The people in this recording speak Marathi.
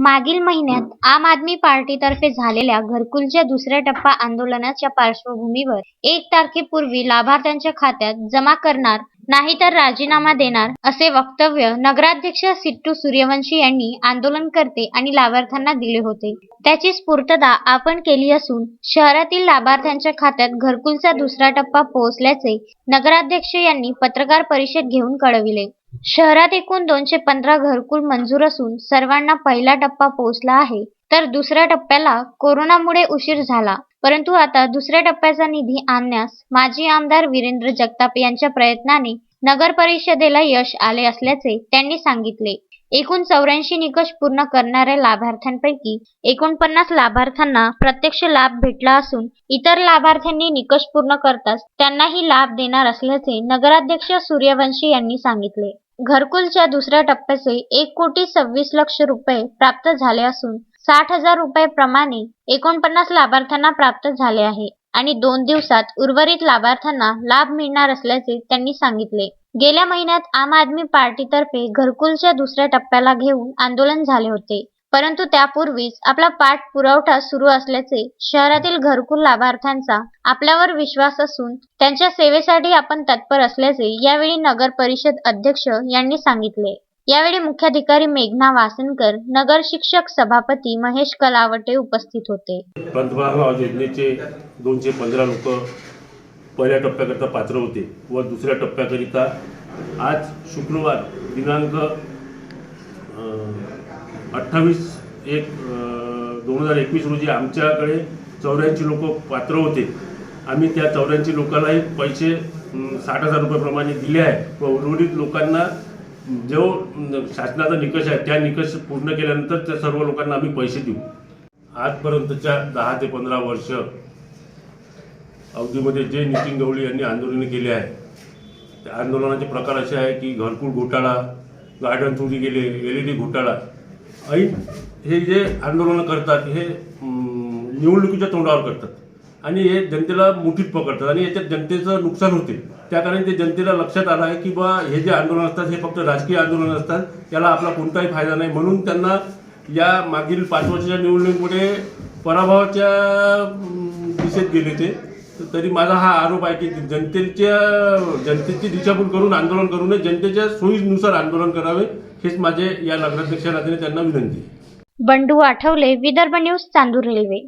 मागील महिन्यात आम आदमी पार्टीतर्फे झालेल्या घरकुलच्या दुसऱ्या टप्पा आंदोलनाच्या पार्श्वभूमीवर एक तारखेपूर्वी लाभार्थ्यांच्या खात्यात जमा करणार नाहीतर राजीनामा देणार असे वक्तव्य नगराध्यक्ष सिट्टू सूर्यवंशी यांनी आंदोलनकर्ते आणि लाभार्थ्यांना दिले होते. त्याची स्फूर्तता आपण केली असून शहरातील लाभार्थ्यांच्या खात्यात घरकुलचा दुसरा टप्पा पोहोचल्याचे नगराध्यक्ष यांनी पत्रकार परिषद घेऊन कळविले. शहरात एकूण दोनशे पंधरा घरकुल मंजूर असून सर्वांना पहिला टप्पा पोहोचला आहे. तर दुसऱ्या टप्प्याला कोरोनामुळे उशीर झाला. परंतु आता दुसऱ्या टप्प्याचा निधी आणण्यास माजी आमदार वीरेंद्र जगताप यांच्या प्रयत्नाने नगर परिषदेला यश आले असल्याचे त्यांनी सांगितले. एकूण चौऱ्याऐंशी निकष पूर्ण करणाऱ्या लाभार्थ्यांपैकी एकोणपन्नास लाभार्थ्यांना प्रत्यक्ष लाभ भेटला असून इतर लाभार्थ्यांनी निकष पूर्ण करताच त्यांनाही लाभ देणार असल्याचे नगराध्यक्ष सूर्यवंशी यांनी सांगितले. घरकुलच्या दुसऱ्या टप्प्याचे एक कोटी सव्वीस लक्ष रुपये प्राप्त झाले असून साठ हजार रुपये प्रमाणे एकोणपन्नास लाभार्थ्यांना प्राप्त झाले आहे आणि दोन दिवसात उर्वरित लाभार्थ्यांना लाभ मिळणार असल्याचे त्यांनी सांगितले. गेल्या महिन्यात आम आदमी पार्टीतर्फे घरकुलच्या दुसऱ्या टप्प्याला घेऊन आंदोलन झाले होते. परंतु त्यापूर्वीच आपला पाठपुरवठा सुरू असल्याचे शहरातील घरकुल लाभार्थ्यांचा आपल्यावर विश्वास असून त्यांच्या सेवेसाठी आपण तत्पर असल्याचे यावेळी नगर परिषद अध्यक्ष यांनी सांगितले. यावेळी मुख्याधिकारी मेघना वासनकर नगर शिक्षक सभापती महेश कलावटे उपस्थित होते. पंतप्रधान आवास योजनेचे दोनशे पंधरा लोक पहिल्या टप्प्याकरिता पात्र होते व दुसऱ्या टप्प्याकरिता आज शुक्रवार दिनांक अठ्ठावीस एक दोन हजार एकवीस रोजी आमच्याकडे चौऱ्याऐंशी लोक पात्र होते. आम्ही त्या चौऱ्याऐंशी लोकांनाही पैसे साठ हजार रुपयाप्रमाणे दिले आहे व उर्वरित लोकांना जो शासनाचा निकष आहे त्या निकष पूर्ण केल्यानंतर त्या सर्व लोकांना आम्ही पैसे देऊ. आजपर्यंतच्या दहा ते पंधरा वर्ष अवधीमध्ये जे नितीन गवळी यांनी आंदोलन केले आहे त्या आंदोलनाचे प्रकार असे आहे की घरकुल घोटाळा गार्डन चोरी गेले एल ई डी घोटाळा. ऐन हे जे आंदोलनं करतात हे निवडणुकीच्या तोंडावर करतात. आणि हे जनतेला मुठीत पकडतात. आणि याच्यात जनतेचं नुकसान होते. त्या कारण ते जनतेला लक्षात आलं आहे की बा हे जे आंदोलन असतात हे फक्त राजकीय आंदोलन असतात. त्याला आपला कोणताही फायदा नाही. म्हणून त्यांना या मागील पाच वर्षाच्या निवडणुकीमुळे पराभवाच्या दिशेत गेले ते. तरी माझा हा आरोप आहे की जनतेच्या जनतेची दिशाभूल करून आंदोलन करू नये जनतेच्या सोयीनुसार आंदोलन करावे हेच माझे या नगराध्यक्ष नात्याने त्यांना विनंती बंडू आठवले विदर्भ न्यूज चांदूर रेल्वे.